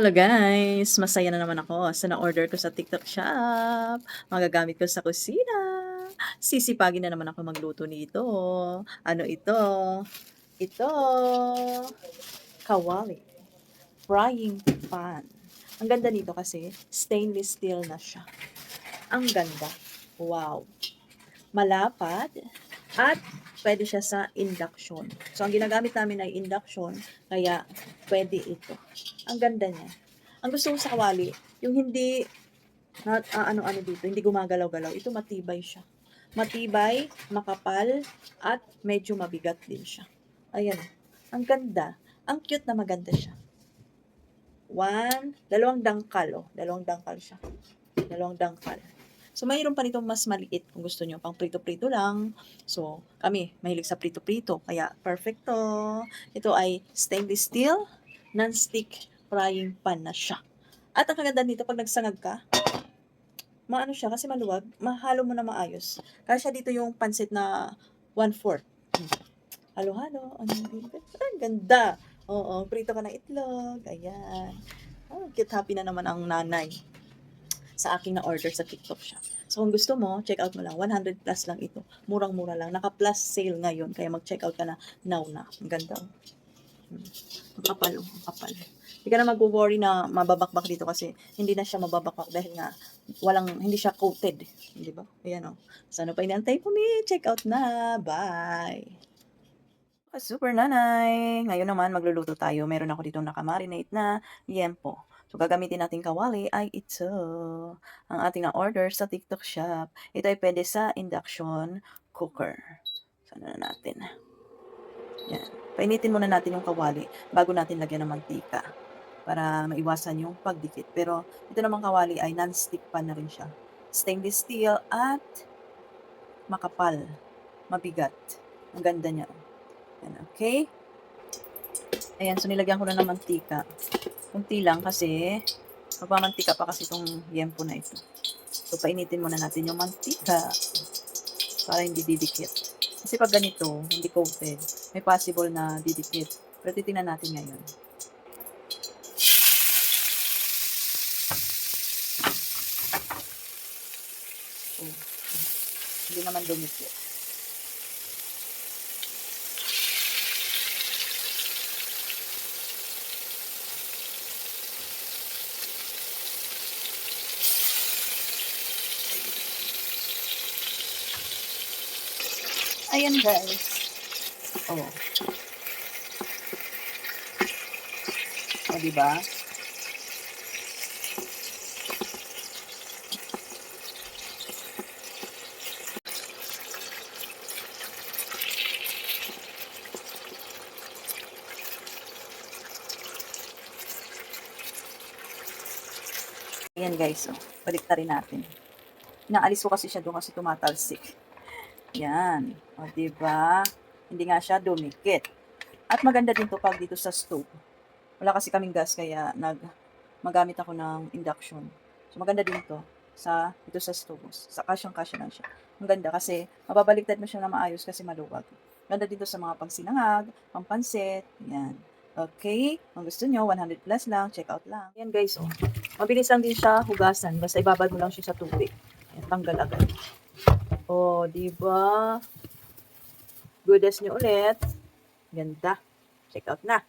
Hello guys! Masaya na naman ako sa na-order ko sa TikTok shop. Magagamit ko sa kusina. Sisipagin na naman ako magluto nito. Ano ito? Ito. Kawali. Frying pan. Ang ganda nito kasi stainless steel na siya. Ang ganda. Wow. Malapad. At pwede siya sa induction. So, ang ginagamit namin ay induction. Kaya, pwede ito. Ang ganda niya. Ang gusto ko sa kawali, yung hindi, na, ah, ano-ano dito, hindi gumagalaw-galaw. Ito matibay siya. Matibay, makapal, at medyo mabigat din siya. Ayan. Ang ganda. Ang cute na maganda siya. One, dalawang dangkal, oh. Dalawang dangkal siya. Dalawang dangkal. So, mayroon pa nitong mas maliit kung gusto nyo. Pang prito-prito lang. So, kami, mahilig sa prito-prito. Kaya, perfecto. Ito ay stainless steel, non-stick frying pan na siya. At ang kaganda nito, pag nagsangag ka, maano siya kasi maluwag, mahalo mo na maayos. Kasi dito yung pansit na one-fourth. Halo-halo. Ano Ang ganda. Oo, prito ka ng itlog. Ayan. Oh, cute happy na naman ang nanay sa aking na-order sa TikTok shop. So, kung gusto mo, check out mo lang. 100 plus lang ito. Murang-mura lang. Naka-plus sale ngayon. Kaya mag-check out ka na now na. Ang ganda. Ang kapal. Ang kapal. Hindi ka na mag-worry na mababakbak dito kasi hindi na siya mababakbak dahil nga walang, hindi siya coated. Di ba? Ayan, oh. So, ano pa inantay po me? Check out na. Bye! Super nanay! Ngayon naman magluluto tayo. Meron ako dito nakamarinate na yempo. So, gagamitin natin kawali ay ito. Ang ating na-order sa TikTok shop. Ito ay pwede sa induction cooker. So, ano na natin. Yan. Painitin muna natin yung kawali bago natin lagyan ng mantika para maiwasan yung pagdikit. Pero ito namang kawali ay non-stick pan na rin siya. Stainless steel at makapal. Mabigat. Ang ganda niya. Yan, okay? Ayan, so nilagyan ko na ng mantika. Kunti lang kasi magmamantika pa kasi itong yempo na ito. So, painitin muna natin yung mantika para hindi didikit. Kasi pag ganito, hindi coated, may possible na didikit. Pero titingnan natin ngayon. Oh, hindi naman dumikit. Ayan guys. Oh. O, diba? Ayan guys, oh. Balik rin natin. Inaalis ko kasi siya doon kasi tumatalsik. Yan. O, diba? Hindi nga siya dumikit. At maganda din to pag dito sa stove. Wala kasi kaming gas kaya nag magamit ako ng induction. So maganda din to sa dito sa stove. Sa kasyang kasya lang siya. Ang ganda kasi mababaligtad mo siya na maayos kasi maluwag. Ganda dito sa mga pagsinangag, pampansit, yan. Okay? Kung gusto nyo, 100 plus lang, check out lang. Yan guys, oh. Mabilis lang din siya hugasan. Basta ibabad mo lang siya sa tubig. Yan, tanggal agad. Oh, di ba? Goodness nyo ulit. Ganda. Check out na.